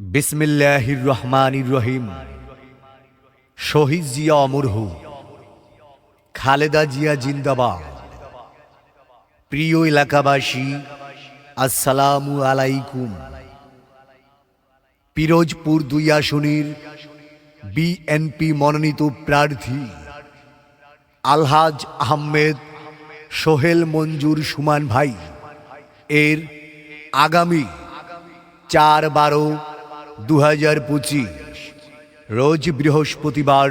বিসমিল্লাহির রহমানির রহিম। শহীদ জিয়া অমরহু, খালেদা জিয়া জিন্দাবাদ। প্রিয় এলাকাবাসী, আসসালামু আলাইকুম। পিরোজপুর দুই আসনের বিএনপি মনোনীত প্রার্থী আলহাজ আহমেদ সোহেল মঞ্জুর সুমান ভাই। এর আগামী চার বারো দু হাজার পঁচিশ, রোজ বৃহস্পতিবার,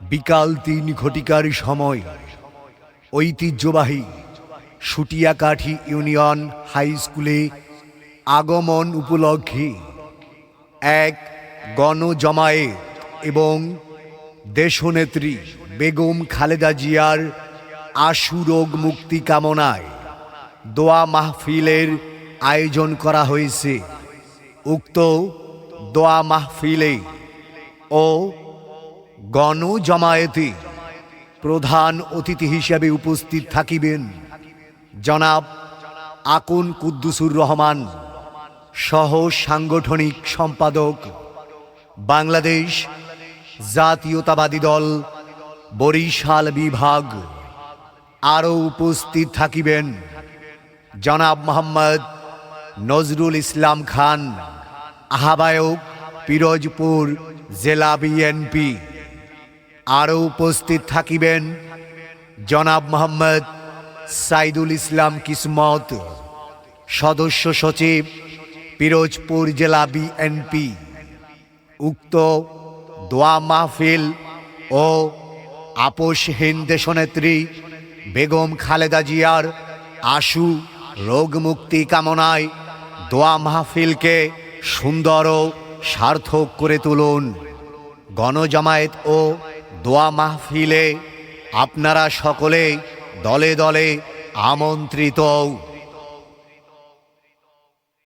বিকাল তিন ঘটিকার সময়, ঐতিহ্যবাহী সুটিয়াকাঠি ইউনিয়ন হাই স্কুলে আগমন উপলক্ষে এক গণজমায়েত এবং দেশনেত্রী বেগম খালেদা জিয়ার আশু রোগ মুক্তি কামনায় দোয়া মাহফিলের আয়োজন করা হয়েছে। উক্ত দোয়া মাহফিলে ও গণজমায়েতে প্রধান অতিথি হিসেবে উপস্থিত থাকিবেন জনাব আকুন কুদ্দুসুর রহমান, সহ সাংগঠনিক সম্পাদক বাংলাদেশ জাতীয়তাবাদী দল বরিশাল বিভাগ। আরও উপস্থিত থাকিবেন জনাব মোহাম্মদ নজরুল ইসলাম খান, আহ্বায়ক পিরোজপুর জেলা বিএনপি আরও উপস্থিত থাকিবেন জনাব মোহাম্মদ সাইদুল ইসলাম কিসমত, সদস্য সচিব পিরোজপুর জেলা বিএনপি উক্ত দোয়া মাহফিল ও আপোষহীন দেশনেত্রী বেগম খালেদা জিয়ার আশু রোগ মুক্তি কামনায় দোয়া মাহফিলকে সুন্দর ও সার্থক করে তুলুন। গণজামায়াত ও দোয়া মাহফিলে আপনারা সকলে দলে দলে আমন্ত্রিত।